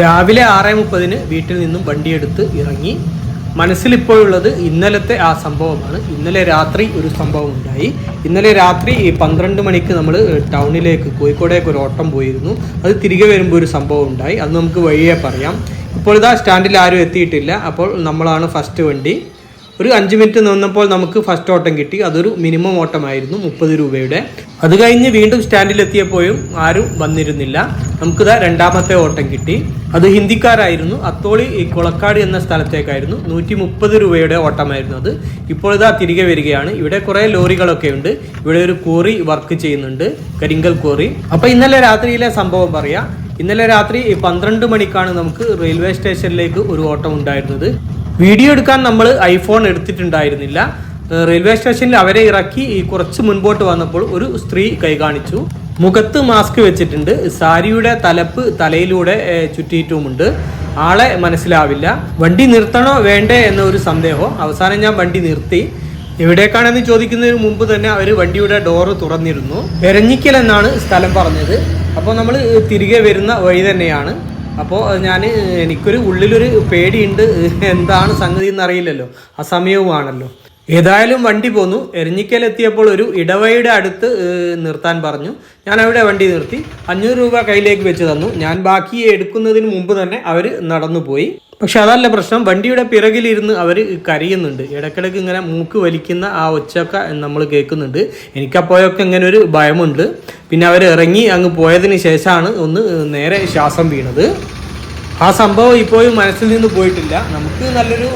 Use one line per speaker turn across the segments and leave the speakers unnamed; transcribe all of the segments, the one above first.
രാവിലെ ആറ് മുപ്പതിന് വീട്ടിൽ നിന്നും വണ്ടിയെടുത്ത് ഇറങ്ങി. മനസ്സിലിപ്പോഴുള്ളത് ഇന്നലത്തെ ആ സംഭവമാണ്. ഇന്നലെ രാത്രി ഒരു സംഭവം ഉണ്ടായി. ഇന്നലെ രാത്രി പന്ത്രണ്ട് മണിക്ക് നമ്മൾ ടൗണിലേക്ക് കോഴിക്കോടേക്ക് ഒരു ഓട്ടം പോയിരുന്നു. അത് തിരികെ വരുമ്പോൾ ഒരു സംഭവം ഉണ്ടായി. അത് നമുക്ക് വഴിയെ പറയാം. ഇപ്പോൾ ഇതാ സ്റ്റാൻഡിൽ ആരും എത്തിയിട്ടില്ല. അപ്പോൾ നമ്മളാണ് ഫസ്റ്റ് വണ്ടി. ഒരു അഞ്ച് മിനിറ്റ് നിന്നപ്പോൾ നമുക്ക് ഫസ്റ്റ് ഓട്ടം കിട്ടി. അതൊരു മിനിമം ഓട്ടമായിരുന്നു മുപ്പത് രൂപയുടെ. അത് കഴിഞ്ഞ് വീണ്ടും സ്റ്റാൻഡിലെത്തിയപ്പോഴും ആരും വന്നിരുന്നില്ല. നമുക്കിതാ രണ്ടാമത്തെ ഓട്ടം കിട്ടി. അത് ഹിന്ദിക്കാരായിരുന്നു. അത്തോളി ഈ കുളക്കാട് എന്ന സ്ഥലത്തേക്കായിരുന്നു. നൂറ്റി മുപ്പത് രൂപയുടെ ഓട്ടമായിരുന്നു അത്. ഇപ്പോൾ ഇതാ തിരികെ വരികയാണ്. ഇവിടെ കുറേ ലോറികളൊക്കെ ഉണ്ട്. ഇവിടെ ഒരു കോറി വർക്ക് ചെയ്യുന്നുണ്ട്. കരിങ്കൽ കോറി അപ്പൊ ഇന്നലെ രാത്രിയിലെ സംഭവം പറയാം. ഇന്നലെ രാത്രി പന്ത്രണ്ട് മണിക്കാണ് നമുക്ക് റെയിൽവേ സ്റ്റേഷനിലേക്ക് ഒരു ഓട്ടം ഉണ്ടായിരുന്നത്. വീഡിയോ എടുക്കാൻ നമ്മൾ ഐഫോൺ എടുത്തിട്ടുണ്ടായിരുന്നില്ല. റെയിൽവേ സ്റ്റേഷനിൽ അവരെ ഇറക്കി കുറച്ച് മുൻപോട്ട് വന്നപ്പോൾ ഒരു സ്ത്രീ കൈ കാണിച്ചു. മുഖത്ത് മാസ്ക് വെച്ചിട്ടുണ്ട്. സാരിയുടെ തലപ്പ് തലയിലൂടെ ചുറ്റിയിട്ടുമുണ്ട്. ആളെ മനസ്സിലാവില്ല. വണ്ടി നിർത്തണോ വേണ്ടേ എന്ന ഒരു സന്ദേഹം. അവസാനം ഞാൻ വണ്ടി നിർത്തി. എവിടേക്കാണെന്ന് ചോദിക്കുന്നതിന് മുമ്പ് തന്നെ അവർ വണ്ടിയുടെ ഡോറ് തുറന്നിരുന്നു. എരഞ്ഞിക്കൽ എന്നാണ് സ്ഥലം പറഞ്ഞത്. അപ്പോൾ നമ്മൾ തിരികെ വരുന്ന വഴി തന്നെയാണ്. അപ്പോൾ ഞാൻ എനിക്കൊരു ഉള്ളിലൊരു പേടിയുണ്ട്. എന്താണ് സംഗതി എന്നറിയില്ലല്ലോ. ആ സമയവുമാണല്ലോ. ഏതായാലും വണ്ടി പോന്നു. എറിഞ്ഞിക്കൽ എത്തിയപ്പോൾ ഒരു ഇടവഴിയുടെ അടുത്ത് നിർത്താൻ പറഞ്ഞു. ഞാൻ അവിടെ വണ്ടി നിർത്തി. അഞ്ഞൂറ് രൂപ കയ്യിലേക്ക് വെച്ച് തന്നു. ഞാൻ ബാക്കി എടുക്കുന്നതിന് മുമ്പ് തന്നെ അവർ നടന്നുപോയി പക്ഷെ അതല്ല പ്രശ്നം. വണ്ടിയുടെ പിറകിലിരുന്ന് അവർ കരയുന്നുണ്ട്. ഇടയ്ക്കിടയ്ക്ക് ഇങ്ങനെ മൂക്ക് വലിക്കുന്ന ആ ഒച്ചയൊക്കെ നമ്മൾ കേൾക്കുന്നുണ്ട്. എനിക്കപ്പോഴൊക്കെ ഇങ്ങനെ ഒരു ഭയമുണ്ട്. പിന്നെ അവർ ഇറങ്ങി അങ്ങ് പോയതിന് ശേഷമാണ് ഒന്ന് നേരെ ശ്വാസം വീണത്. ആ സംഭവം ഇപ്പോഴും മനസ്സിൽ നിന്ന് പോയിട്ടില്ല. നമുക്ക് നല്ലൊരു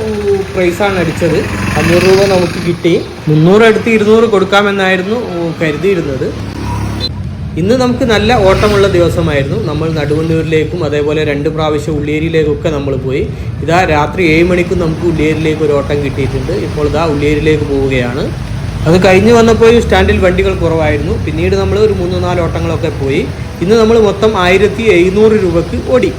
പ്രൈസാണ് അടിച്ചത്. അഞ്ഞൂറ് രൂപ നമുക്ക് കിട്ടി. മുന്നൂറ് എടുത്ത് ഇരുന്നൂറ് കൊടുക്കാമെന്നായിരുന്നു കരുതിയിരുന്നത്. ഇന്ന് നമുക്ക് നല്ല ഓട്ടമുള്ള ദിവസമായിരുന്നു. നമ്മൾ നടുവണ്ണൂരിലേക്കും അതേപോലെ രണ്ട് പ്രാവശ്യം ഉള്ളിയേരിയിലേക്കൊക്കെ നമ്മൾ പോയി. ഇതാ രാത്രി ഏഴ് മണിക്കും നമുക്ക് ഉള്ളിയേരിയിലേക്ക് ഒരു ഓട്ടം കിട്ടിയിട്ടുണ്ട്. ഇപ്പോൾ ഇതാ ഉള്ളിയേരിയിലേക്ക് പോവുകയാണ്. അത് കഴിഞ്ഞ് വന്നപ്പോഴും സ്റ്റാൻഡിൽ വണ്ടികൾ കുറവായിരുന്നു. പിന്നീട് നമ്മൾ ഒരു മൂന്ന് നാല് ഓട്ടങ്ങളൊക്കെ പോയി. ഇന്ന് നമ്മൾ മൊത്തം ആയിരത്തി രൂപക്ക് ഓടി.